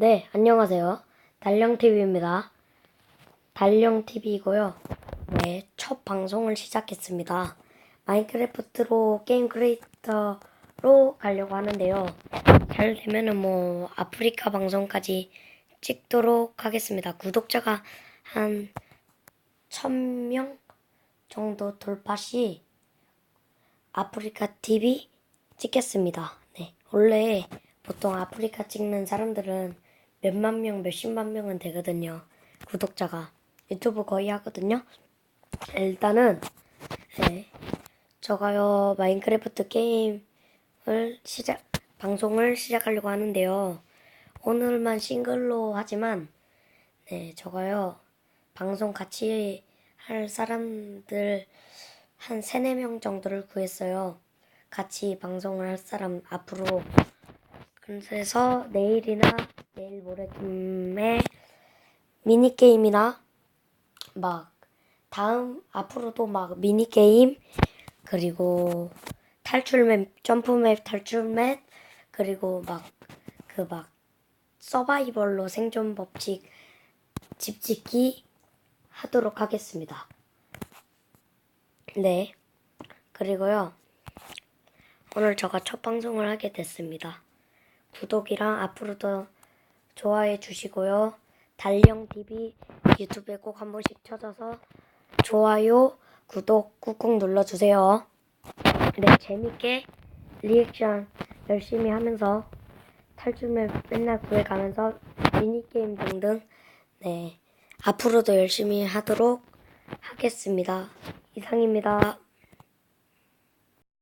네, 안녕하세요. 달령TV입니다. 달령TV이고요. 네, 첫 방송을 시작했습니다. 마인크래프트로 게임 크리에이터로 가려고 하는데요. 잘 되면은 뭐 아프리카 방송까지 찍도록 하겠습니다. 구독자가 한 1000명 정도 돌파 시 아프리카 TV 찍겠습니다. 네. 원래 보통 아프리카 찍는 사람들은 몇만 명, 몇십만 명은 되거든요. 구독자가. 유튜브 거의 하거든요. 일단은, 네. 저가요, 마인크래프트 게임을 시작, 방송을 시작하려고 하는데요. 오늘만 싱글로 하지만, 네, 저가요, 방송 같이 할 사람들 한 세네 명 정도를 구했어요. 같이 방송을 할 사람 앞으로. 그래서 내일이나 내일 모레쯤에 미니게임이나 막 다음 앞으로도 막 미니게임 그리고 탈출맵, 점프맵, 탈출맵 그리고 막 그 막 서바이벌로 생존 법칙 집 짓기 하도록 하겠습니다. 네. 그리고요. 오늘 제가 첫 방송을 하게 됐습니다. 구독이랑 앞으로도 좋아해 주시고요. 달령TV 유튜브에 꼭 한 번씩 쳐줘서 좋아요, 구독 꾹꾹 눌러주세요. 네, 재밌게 리액션 열심히 하면서 탈출맵 맨날 구해가면서 미니게임 등등 네, 앞으로도 열심히 하도록 하겠습니다. 이상입니다.